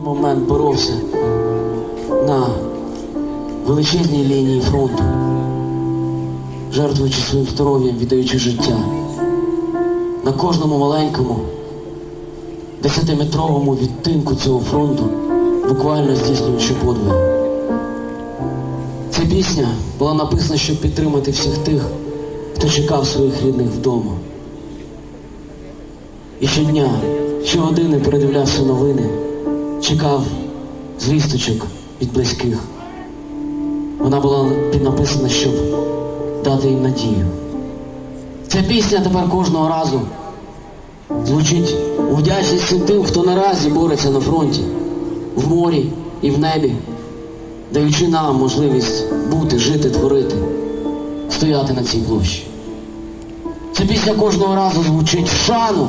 момент боровся на величезній лінії фронту, жертвуючи своїм здоров'ям, віддаючи життя. На кожному маленькому, десятиметровому відтинку цього фронту, буквально здійснюючи подвиг. Ця пісня була написана, щоб підтримати всіх тих, хто чекав своїх рідних вдома. І щодня, щогодини передивлявся новини, чекав звісточок від близьких. Вона була написана, щоб дати їм надію. Ця пісня тепер кожного разу звучить у вдячність тим, хто наразі бореться на фронті, в морі і в небі, даючи нам можливість бути, жити, творити, стояти на цій площі. Ця пісня кожного разу звучить в шану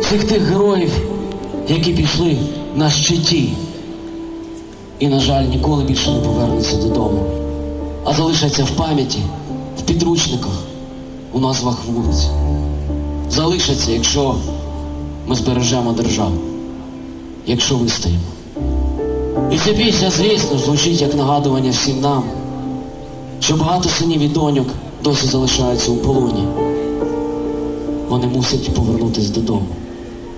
всіх тих героїв, які пішли на щиті. І, на жаль, ніколи більше не повернуться додому, а залишаться в пам'яті, в підручниках, у назвах вулиць. Залишаться, якщо ми збережемо державу, якщо вистоїмо. І ця пісня, звісно, звучить як нагадування всім нам, що багато синів і доньок досі залишаються у полоні. Вони мусять повернутися додому.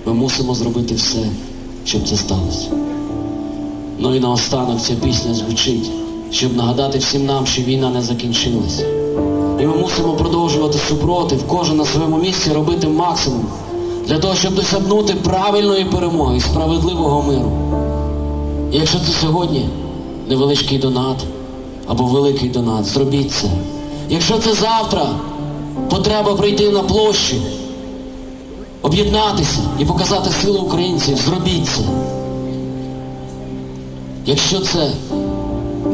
Ми мусимо зробити все, щоб це сталося. Ну і наостанок ця пісня звучить, щоб нагадати всім нам, що війна не закінчилася. І ми мусимо продовжувати супротив, кожен на своєму місці робити максимум для того, щоб досягнути правильної перемоги справедливого миру. І якщо це сьогодні невеличкий донат або великий донат, зробіть це. Якщо це завтра потреба прийти на площу, об'єднатися і показати силу українців, зробіть це. Якщо це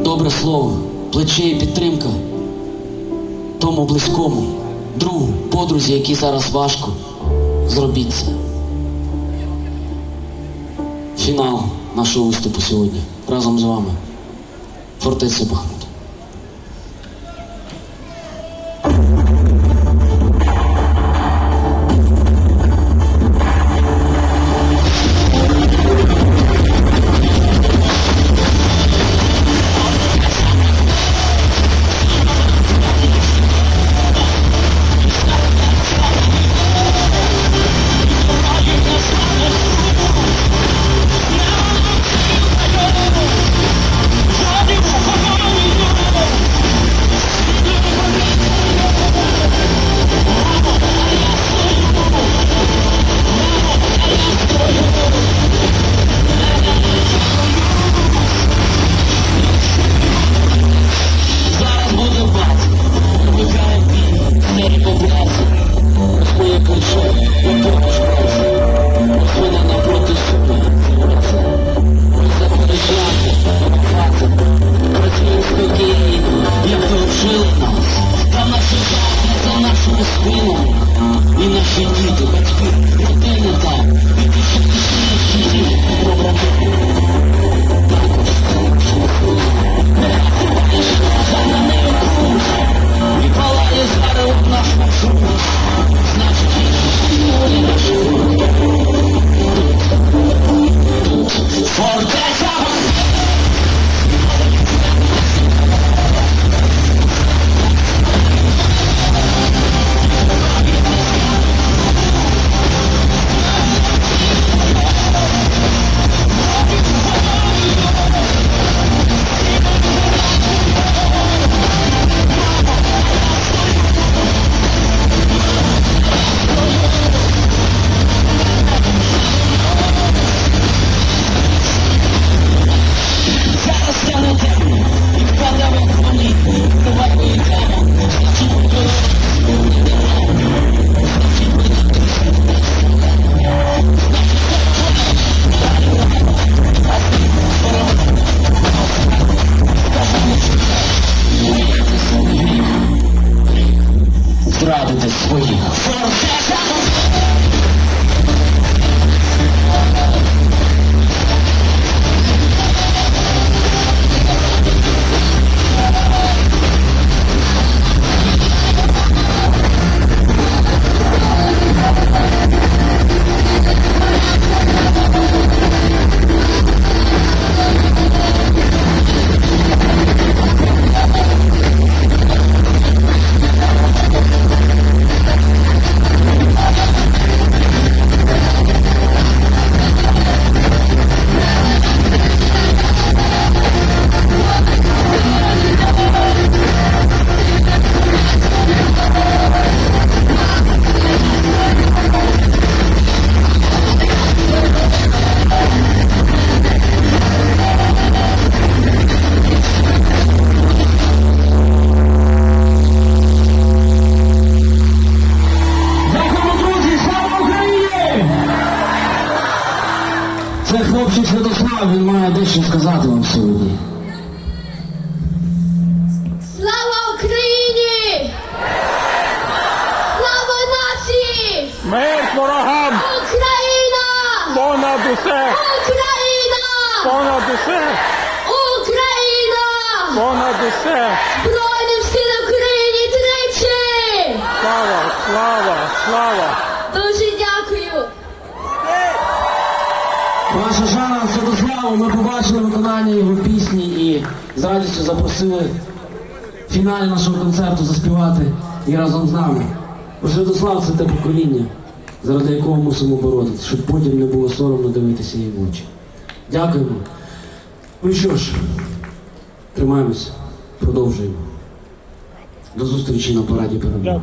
добре слово, плече і підтримка тому близькому, другу, подрузі, якій зараз важко, зробіть це. Фінал нашого виступу сьогодні разом з вами. Фортеця Бахмут. Він має дещо сказати вам сьогодні. Слава Україні! Слава нації! Мир ворогам! Україна! Понад усе! Україна! Понад усе! Україна! Понад усе! Святославу, ми побачили виконання його пісні і з радістю запросили в фіналі нашого концерту заспівати і разом з нами. Бо Святослав це те покоління, заради якого мусимо боротися, щоб потім не було соромно дивитися їй в очі. Дякуємо. Ну що ж, тримаємося, продовжуємо. До зустрічі на параді перемоги.